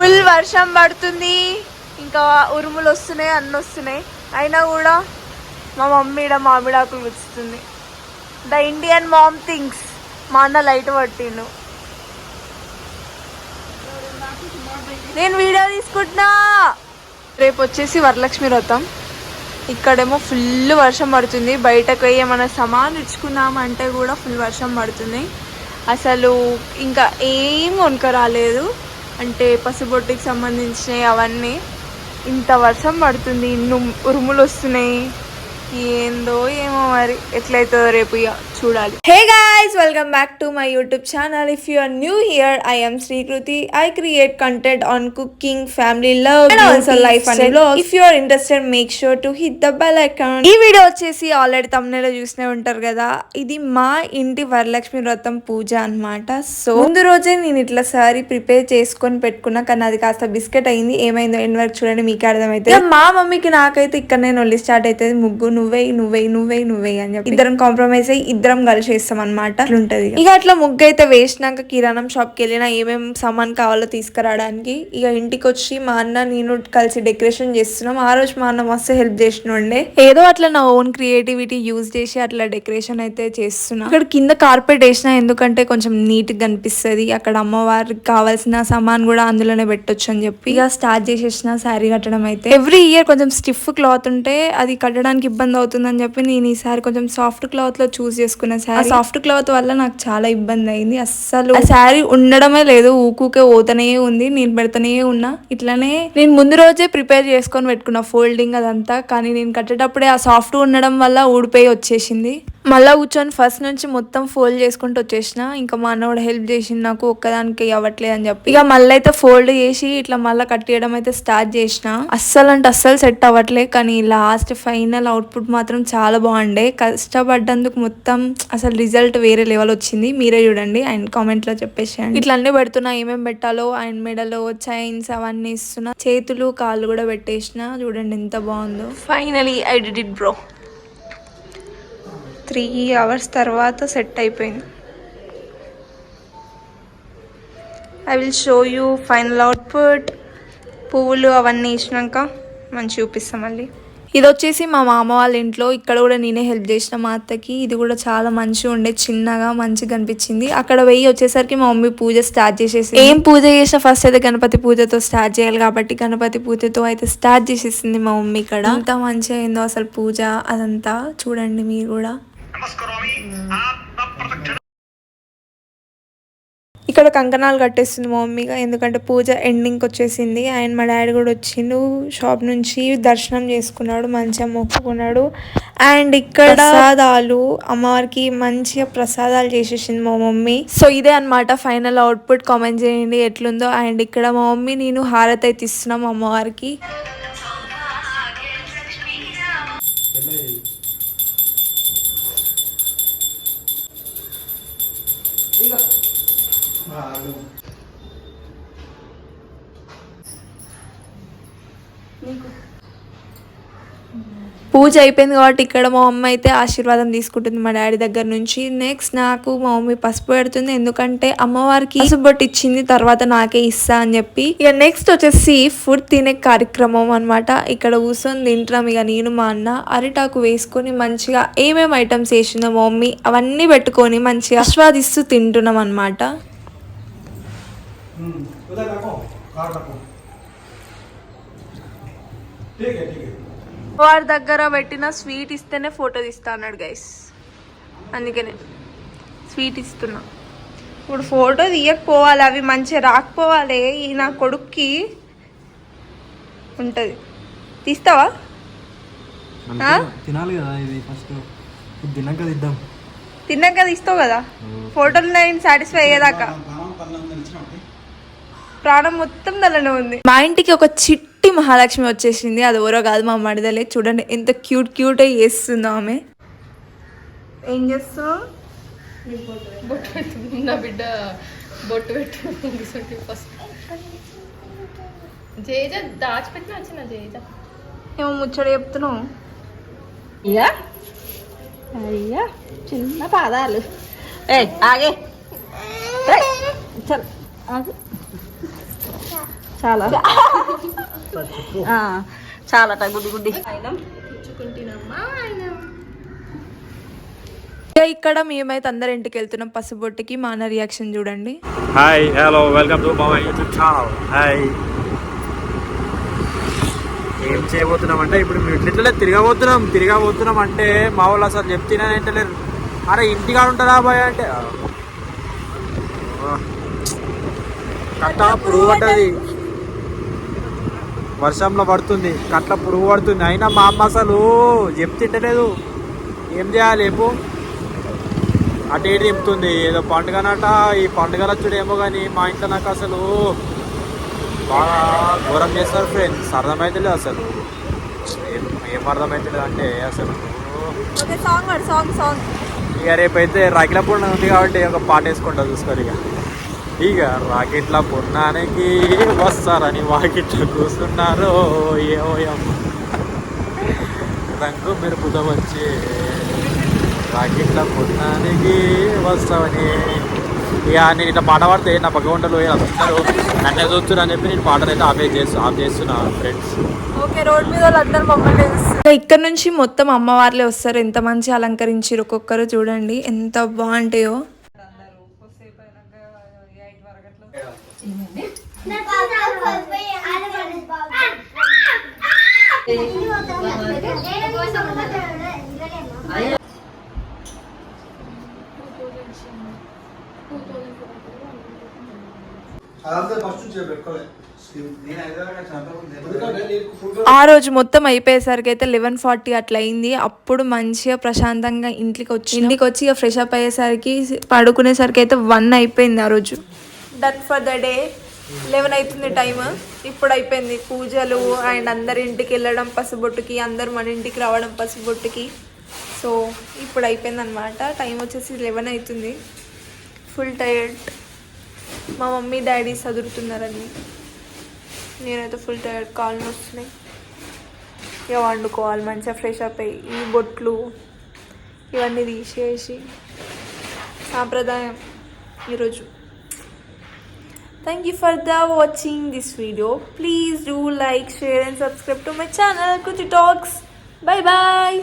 Full వర్షం పడుతుంది. ఇంకా ఉరుములు వస్తున్నాయి అన్నీ వస్తున్నాయి. అయినా కూడా మా మమ్మీ ఈడ మామిడాకులు గుచ్చుతుంది ద ఇండియన్ మామ్ థింగ్స్ మా అన్న లైట్ పట్టిండు. నేను వీడియో తీసుకుంటున్నా. రేపు వచ్చేసి వరలక్ష్మి వ్రతం. ఇక్కడేమో ఫుల్ వర్షం పడుతుంది. బయటకు ఏమైనా సమాన్ ఇచ్చుకున్నామంటే కూడా ఫుల్ వర్షం పడుతుంది. అసలు ఇంకా ఏం వనక రాలేదు అంటే పసుబొట్టుకి సంబంధించినవి అవన్నీ. ఇంత వర్షం పడుతుంది ఇన్ని ఉరుములు వస్తున్నాయి. ఏందో ఏమో మరి ఎట్లయితుందో రేపు ఇక చూడాలి. Hey guys welcome back to my YouTube channel if you are new here I am Srikruthi I create content on cooking family love and also life and blog if you are interested make sure to hit the bell icon ఈ video వచ్చేసి already తమ్నేలో చూసినే ఉంటారు కదా? ఇది మా ఇంటి వరలక్ష్మి వ్రతం పూజ అన్నమాట. సో ముందు రోజే నేను ఇట్లా సారీ ప్రిపేర్ చేసుకొని పెట్టుకున్నా కానీ అది కాస్త బిస్కెట్ అయింది. ఏమైందో ఎండ్ వరకు చూడండి మీకే అర్థమైతే. మా మమ్మీకి నాకైతే ఇక్కడ నేను స్టార్ట్ అవుతుంది. ముగ్గు నువ్వే నువ్వే నువ్వే నువ్వే అని చెప్పి. ఇద్దరం కాంప్రమైజ్ అయ్యి ఇద్దరం కలిసి వేస్తాం అనమాట అట్లుంటది ఇక. అట్లా ముగ్గు అయితే వేసినాక కిరాణం షాప్కి వెళ్ళినా ఏమేం సామాన్ కావాలో తీసుకురావడానికి ఇక ఇంటికి వచ్చి మా అన్న నేను కలిసి డెకరేషన్ చేస్తున్నాం. ఆ రోజు మా అన్న మస్తు హెల్ప్ చేసినుండే. ఏదో అట్లా నా ఓన్ క్రియేటివిటీ యూజ్ చేసి అట్లా డెకరేషన్ అయితే చేస్తున్నా. ఇక్కడ కింద కార్పెట్ వేసిన ఎందుకంటే కొంచెం నీట్గా కనిపిస్తుంది. అక్కడ అమ్మవారికి కావాల్సిన సామాన్ కూడా అందులోనే పెట్టొచ్చు అని చెప్పి ఇక స్టార్ట్ చేసేసిన శారీ కట్టడం అయితే. ఎవ్రీ ఇయర్ కొంచెం స్టిఫ్ క్లాత్ ఉంటే అది కట్టడానికి ఇబ్బంది అవుతుందని చెప్పి నేను ఈసారి కొంచెం సాఫ్ట్ క్లాత్లో చూస్ చేసుకున్న శారీ. సాఫ్ట్ క్లాత్ వల్ల నాకు చాలా ఇబ్బంది అయింది. అస్సలు ఆ శారీ ఉండడమే లేదు. ఊకూకే పోతనే ఉంది. నేను పెడతనే ఉన్నా. ఇట్లానే నేను ముందు రోజే ప్రిపేర్ చేసుకొని పెట్టుకున్నా. ఫోల్డింగ్ అదంతా. కానీ నేను కట్టేటప్పుడే ఆ సాఫ్ట్ ఉండడం వల్ల ఊడిపోయి వచ్చేసింది. మళ్ళీ కూర్చొని ఫస్ట్ నుంచి మొత్తం ఫోల్డ్ చేసుకుంటూ వచ్చేసిన. ఇంకా మా అన్న కూడా హెల్ప్ చేసింది నాకు ఒక్కదానికి అవ్వట్లేదు అని చెప్పి. ఇక మళ్ళీ అయితే ఫోల్డ్ చేసి ఇట్లా మళ్ళీ కట్టేయడం అయితే స్టార్ట్ చేసిన. అస్సలు అంటే అస్సలు సెట్ అవ్వట్లే కానీ లాస్ట్ ఫైనల్ అవుట్పుట్ మాత్రం చాలా బాగుండే. కష్టపడ్డందుకు మొత్తం అసలు రిజల్ట్ వేరే లెవెల్ వచ్చింది. మీరే చూడండి అండ్ కామెంట్లో చెప్పేసేయండి. ఇట్లా అన్ని పెడుతున్నా ఏమేమి పెట్టాలో అండ్ మెడలో చైన్స్ అవన్నీ ఇస్తున్నా. చేతులు కాళ్ళు కూడా పెట్టేసిన. చూడండి ఎంత బాగుందో. Finally I did it bro three hours తర్వాత సెట్ అయిపోయింది. I will show you final output పువ్వులు అవన్నీ ఇచ్చినాక మంచి చూపిస్తాం మళ్ళీ. ఇది వచ్చేసి మా మామ వాళ్ళ ఇంట్లో. ఇక్కడ కూడా నేనే హెల్ప్ చేసిన మా అత్తకి. ఇది కూడా చాలా మంచిగా ఉండే చిన్నగా మంచిగా కనిపించింది అక్కడ వెయ్యి వచ్చేసరికి మా మమ్మీ పూజ స్టార్ట్ చేసేసి ఏం పూజ చేసినా ఫస్ట్ అయితే గణపతి పూజతో స్టార్ట్ చేయాలి కాబట్టి గణపతి పూజతో అయితే స్టార్ట్ చేసేసింది మా మమ్మీ ఇక్కడ. ఎంత మంచిగా అయిందో అసలు పూజ అదంతా. చూడండి మీరు కూడా. ఇక్కడ కంకణాలు కట్టేస్తుంది మా మమ్మీగా ఎందుకంటే పూజ ఎండింగ్కి వచ్చేసింది. అండ్ మా డాడీ కూడా వచ్చిండు. షాప్ నుంచి దర్శనం చేసుకున్నాడు. మంచిగా మొక్కుకున్నాడు. అండ్ ఇక్కడ ప్రసాదాలు. అమ్మవారికి మంచిగా ప్రసాదాలు చేసేసింది మా మమ్మీ. సో ఇదే అన్నమాట ఫైనల్ అవుట్పుట్. కామెంట్ చేయండి ఎట్లుందో. అండ్ ఇక్కడ మా మమ్మీ నేను హారతి అయితే ఇస్తున్నాం అమ్మవారికి. పూజ అయిపోయింది కాబట్టి ఇక్కడ మా అమ్మ అయితే ఆశీర్వాదం తీసుకుంటుంది మా డాడీ దగ్గర నుంచి. నెక్స్ట్ నాకు మా మమ్మీ పసుపు పెడుతుంది. ఎందుకంటే అమ్మవారికి పసుపు బొట్టు ఇచ్చింది తర్వాత నాకే ఇస్తా అని చెప్పి. ఇక నెక్స్ట్ వచ్చేసి ఫుడ్ తినే కార్యక్రమం అనమాట ఇక్కడ కూర్చొని తింటున్నాం. ఇక నేను మా అన్న అరిటాకు వేసుకొని మంచిగా ఏమేమి ఐటమ్స్ వేసిందో మా మమ్మీ అవన్నీ పెట్టుకొని మంచిగా ఆస్వాదిస్తూ తింటున్నాం అనమాట వారి దగ్గర పెట్టిన స్వీట్ ఇస్తేనే ఫోటో తీస్తా అన్నాడు గైస్ అందుకనే స్వీట్ ఇస్తున్నా. ఇప్పుడు ఫోటో తీయకపోవాలి అవి మంచిగా రాకపోవాలి ఈ నా కొడుక్కి ఉంటుంది. తీస్తావా? తినాలి కదా ఇది ఫస్ట్ తిన్నాక తిద్దాం. తిన్నాక తీస్తావు కదా? ఫోటోలు నేను సాటిస్ఫై అయ్యేదాకా. ప్రాణం మొత్తం దానిలోనే ఉంది. మా ఇంటికి ఒక చిట్టి మహాలక్ష్మి వచ్చేసింది. అది ఎవరో కాదు మా మడిదలే. చూడండి ఎంత క్యూట్ క్యూట్ చేస్తుందో ఆమె. ఏం చేస్తున్నావు నా బిడ్డ బొట్టు పెట్టు ఫస్ట్ జేజ దాచిపెట్టిన వచ్చిన జేజ? ఏమో ముచ్చట చెప్తున్నావు. అయ్యా. అయ్యా చిన్న పాదాలు. ఏ ఆగే. చల్. చాలా. ఆ, చాలట గుడ్డి గుడ్డి. ఇక ఇక్కడ మేమైతే అందరి ఇంటికి వెళ్తున్నాం పసుబొట్టుకి. మా అన్న రియాక్షన్ చూడండి. Hi hello welcome to my YouTube channel hi ఏం చేయబోతున్నాం అంటే ఇప్పుడు మేము ఇట్లే తిరగబోతున్నాం తిరగబోతున్నాం అంటే మా వాళ్ళు అసలు చెప్తేనే ఏంటలేరు అరే ఇంటికాడ ఉంటుందా బాయ్ అంటే. కట్ట పురుగు పడ్డది వర్షంలో పడుతుంది కట్ల పురుగు పడుతుంది. అయినా మా అమ్మ అసలు చెప్తింటలేదు ఏం చేయాలి ఏమో అటు ఇటు తిప్పుతుంది. ఏదో పండుగనట ఈ పండుగ వచ్చుడేమో కానీ మా ఇంట్లో నాకు అసలు బాగా ఘోరం చేస్తారు ఫ్రెండ్స్. అర్థమైతలేదు అసలు. ఏం ఏం అర్థమైతలేదు అంటే అసలు. ఇక రేపైతే రాకెట్ల పూర్ణ ఉంది కాబట్టి ఒక పాట వేసుకుంటా చూసుకోరు ఇక. ఇక రాకెట్ల పూర్ణానికి వస్తారని వాకిట్ల కూర్చున్నారు ఏమో ఏమో రంగు మెరుపుతో వచ్చి రాకెట్ల పూర్ణానికి వస్తామని ఇక నేను ఇట్లా పాట పాడితే నా పక్క వంటలు అందరూ నన్నే చూస్తున్నా అని చెప్పి నేను పాటనైతే ఆఫ్ చేస్తు ఆఫ్ చేస్తున్నా ఫ్రెండ్స్. ఇక్కడ నుంచి మొత్తం అమ్మవార్లే వస్తారు. ఎంత మంచి అలంకరించారు ఒక్కొక్కరు చూడండి. ఎంత బాగుంటాయో. ఆ రోజు మొత్తం అయిపోయేసరికి అయితే లెవెన్ ఫార్టీ అట్లా అయింది. అప్పుడు మంచిగా ప్రశాంతంగా ఇంటికి వచ్చి ఇంటికి వచ్చి ఇక ఫ్రెష్ అప్ అయ్యేసరికి పడుకునేసరికి అయితే వన్ అయిపోయింది ఆ రోజు. Done for the day eleven అవుతుంది టైం ఇప్పుడు అయిపోయింది పూజలు అండ్ అందరి ఇంటికి వెళ్ళడం పసుబొట్టుకి అందరు మన ఇంటికి రావడం పసుబొట్టుకి. సో ఇప్పుడు అయిపోయింది అనమాట టైం వచ్చేసి లెవెన్ అవుతుంది ఫుల్ టైర్డ్ మా మమ్మీ డాడీ చదువుతున్నారని నేనైతే ఫుల్ టైర్డ్ కాళ్ళు వస్తున్నాయి ఇక వండుకోవాలి మంచిగా ఫ్రెష్ అప్ అయ్యి ఈ బొట్లు ఇవన్నీ తీసేసి సాంప్రదాయం ఈరోజు. Thank you for the watching this video. Please do like, share and subscribe to my channel Kuti Talks. Bye bye.